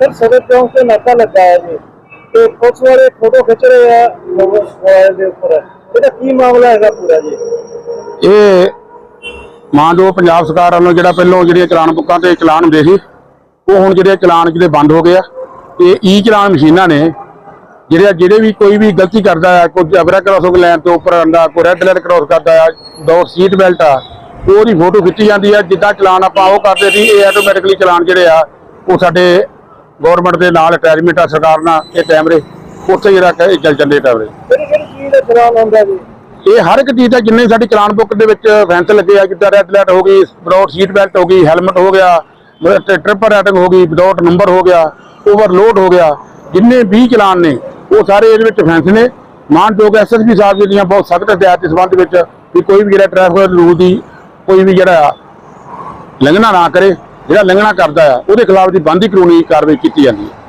Sir ਸਦਰ ਚੌਂਕ ਤੇ ਨਾਕਾ ਲੱਗਾ ਹੈ ਜੀ। ਤੇ ਪੁਲਿਸ ਵਾਲੇ ਫੋਟੋ ਖਿੱਚ ਰਹੇ ਆ ਮੋਬਾਈਲ ਦੇ ਉੱਪਰ। ਇਹਦਾ ਕੀ ਮਾਮਲਾ ਹੈਗਾ ਪੂਰਾ ਜੀ? ਇਹ ਮਾਨਯੋਗ ਪੰਜਾਬ ਸਰਕਾਰ ਵੱਲੋਂ ਜਿਹੜਾ ਪਹਿਲੋਂ ਜਿਹੜੀਆਂ ਚਲਾਨ ਬੁੱਕਾਂ ਤੇ ਚਲਾਨ ਹੁੰਦੇ ਸੀ, ਉਹ ਹੁਣ ਜਿਹੜੇ ਚਲਾਨ ਜਿਹੜੇ ਬੰਦ ਹੋ ਗਏ ਆ। ਤੇ ਈ ਚਲਾਨ ਮਸ਼ੀਨਾਂ ਨੇ, ਜਿਹੜੇ ਜਿਹੜੇ ਵੀ ਕੋਈ ਵੀ ਗਲਤੀ ਕਰਦਾ ਹੈ ਕੋਈ ਜਬਰਾ ਕ੍ਰਾਸਿੰਗ ਲਾਈਨ ਤੋਂ ਉੱਪਰ ਆਉਂਦਾ, ਕੋਈ ਰੈੱਡ ਲਾਈਨ ਕ੍ਰਾਸ ਕਰਦਾ ਆ, ਦੋ ਸੀਟ ਬੈਲਟ ਆ, ਉਹਦੀ ਫੋਟੋ ਖਿੱਚੀ ਜਾਂਦੀ ਆ। ਜਿੱਦਾਂ ਚਲਾਨ ਆਪਾਂ ਉਹ ਕਰਦੇ ਸੀ, ਇਹ ਆਟੋਮੈਟਿਕਲੀ ਚਲਾਨ ਜਿਹੜੇ ਆ, ਉਹ ਸਾਡੇ ਗਵਰਨਮੈਂਟ ਦੇ ਨਾਲ ਅਟੈਚਮੈਂਟ ਆ ਸਰਕਾਰ ਨਾਲ ਇਹ ਕੈਮਰੇ ਉੱਥੇ ਜਿਹੜਾ ਕਿ ਇਹ ਚੱਲ ਜਾਂਦੇ ਕੈਮਰੇ ਕਿਹੜੀ ਕਿਹੜੀ ਚੀਜ਼ ਦਾ ਚਲਾਨ ਆਉਂਦਾ ਜੀ? ਇਹ ਹਰ ਇੱਕ ਚੀਜ਼ ਦਾ ਜਿੰਨੇ ਸਾਡੀ ਚਲਾਨ ਬੁੱਕ ਦੇ ਵਿੱਚ ਫੈਂਸ ਲੱਗੇ ਆ ਜਿੱਦਾਂ ਰੈੱਡ ਲਾਈਟ ਹੋ ਗਈ ਵਿਦਆਊਟ ਸੀਟ ਬੈਲਟ ਹੋ ਗਈ ਹੈਲਮਟ ਹੋ ਗਿਆ ਟ੍ਰਿਪਲ ਰਾਈਡਿੰਗ ਹੋ ਗਈ ਵਿਦਆਊਟ ਨੰਬਰ ਹੋ ਗਿਆ ਓਵਰਲੋਡ ਹੋ ਗਿਆ ਜਿੰਨੇ ਵੀ ਚਲਾਨ ਨੇ ਉਹ ਸਾਰੇ ਇਹਦੇ ਵਿੱਚ ਫੈਂਸ ਨੇ। ਮਾਨਯੋਗ ਐਸਐਸਪੀ ਸਾਹਿਬ ਜੀ ਦੀਆਂ ਬਹੁਤ ਸਖਤ ਹਦਾਇਤ ਇਸ ਸੰਬੰਧ ਵਿੱਚ ਵੀ ਕੋਈ ਵੀ ਜਿਹੜਾ ਟ੍ਰੈਫਿਕ ਰੂਲ ਦੀ ਕੋਈ ਵੀ ਜਿਹੜਾ ਲੰਘਣਾ ਨਾ ਕਰੇ। ਜਿਹੜਾ ਲੰਘਣਾ ਕਰਦਾ ਆ ਉਹਦੇ ਖਿਲਾਫ ਦੀ ਬੰਦੀ ਕਾਨੂੰਨੀ ਕਾਰਵਾਈ ਕੀਤੀ ਜਾਂਦੀ ਹੈ।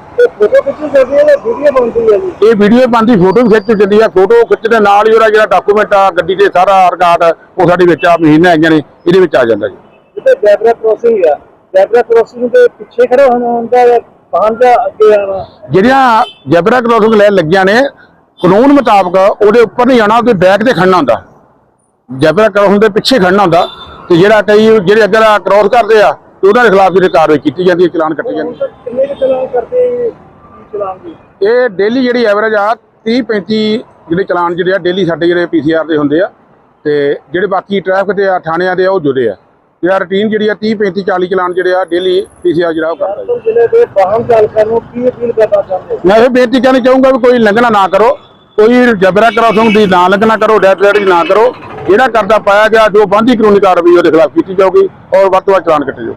ਇਹ ਵੀਡੀਓ ਬੰਦੀ ਫੋਟੋ ਵੀ ਖਿੱਚ ਜਾਂਦੀ ਆ ਫੋਟੋ ਖਿੱਚਣ ਦੇ ਨਾਲ ਹੀ ਉਹਦਾ ਜਿਹੜਾ ਡਾਕੂਮੈਂਟ ਆ ਗੱਡੀ ਦੇ ਸਾਰਾ ਰਿਕਾਰਡ ਉਹ ਸਾਡੇ ਵਿੱਚ ਆ ਮਸ਼ੀਨਾਂ ਹੈਗੀਆਂ ਨੇ ਇਹਦੇ ਵਿੱਚ ਆ ਜਾਂਦਾ ਜੀ। ਜਿੱਥੇ ਜੈਬਰਾ ਕ੍ਰੋਸਿੰਗ ਆ। ਜੈਬਰਾ ਕ੍ਰੋਸਿੰਗ ਦੇ ਪਿੱਛੇ ਖੜਾ ਹੋਣਾ ਹੁੰਦਾ ਹੈ ਬਾਹਰ ਜਾਂ ਅੱਗੇ ਆਣਾ ਜਿਹੜੀਆਂ ਜੈਬਰਾ ਕ੍ਰੋਸਿੰਗ ਲੈ ਲੱਗੀਆਂ ਨੇ ਕਾਨੂੰਨ ਮੁਤਾਬਕ ਉਹਦੇ ਉੱਪਰ ਨਹੀਂ ਆਣਾ ਉਹਦੇ ਬੈਕ ਤੇ ਖੜਨਾ ਹੁੰਦਾ। ਜੈਬਰਾ ਕ੍ਰੋਸਿੰਗ ਦੇ ਪਿੱਛੇ ਖੜਨਾ ਹੁੰਦਾ। ਤੇ ਜਿਹੜਾ ਕਈ ਜਿਹੜੇ ਅੱਗੇ ਕ੍ਰੋਸ ਕਰਦੇ ਆ ਤੇ ਉਹਨਾਂ ਦੇ ਖਿਲਾਫ ਜਿਹੜੀ ਕਾਰਵਾਈ ਕੀਤੀ ਜਾਂਦੀ ਹੈ ਚਲਾਨ ਕੱਟੇ ਜਾਂਦੇ ਹੁਣ ਤੱਕ ਕਿੰਨੇ ਕੁ ਚਲਾਨ ਕਰਦੇ ਕੀ ਚਲਾਨ ਦੀ ਇਹ ਡੇਲੀ ਜਿਹੜੀ ਐਵਰੇਜ ਆ 30 35 ਜਿਹੜੇ ਚਲਾਨ ਜਿਹੜੇ ਆ ਡੇਲੀ ਸਾਡੇ ਜਿਹੜੇ ਪੀਸੀਆਰ ਦੇ ਹੁੰਦੇ ਆ ਤੇ ਜਿਹੜੇ ਬਾਕੀ ਟ੍ਰੈਫਿਕ ਦੇ ਆ ਥਾਣਿਆਂ ਦੇ ਆ ਉਹ ਜੁੜੇ ਆ। ਜਿਹੜਾ ਰੁਟੀਨ ਜਿਹੜੀ ਆ 30 35 40 ਚਲਾਨ ਜਿਹੜੇ ਆ ਡੇਲੀ ਪੀਸੀਆਰ ਜਿਹੜਾ ਉਹ ਕਰਦਾ ਜੀ। ਗੁਰਦਾਸਪੁਰ ਜ਼ਿਲ੍ਹੇ ਦੇ ਵਾਹਨ ਚਾਲਕਾਂ ਨੂੰ ਕੀ ਅਪੀਲ ਕਰਨਾ ਚਾਹੁੰਦੇ ਹੋ? ਮੈਂ ਇਹ ਬੇਨਤੀ ਕਰਨੀ ਚਾਹੂੰਗਾ ਵੀ ਕੋਈ ਲੰਘਣਾ ਨਾ ਕਰੋ ਕੋਈ ਜਬਰਾ ਕ੍ਰਾਸਿੰਗ ਦੀ ਨਾ ਲੰਘਣਾ ਕਰੋ ਡੈਟ ਰੈਡ ਨਾ ਕਰੋ। ਜਿਹੜਾ ਕਰਦਾ ਪਾਇਆ ਗਿਆ ਜੋ ਬੰਦੀ ਕਾਨੂੰਨੀ ਕਾਰਵਾਈ ਉਹਦੇ ਖਿਲਾਫ ਕੀਤੀ ਜਾਊਗੀ ਔਰ ਵੱਧ ਤੋਂ ਵੱਧ ਚਲਾਨ ਕੱਟੇ ਜਾਓ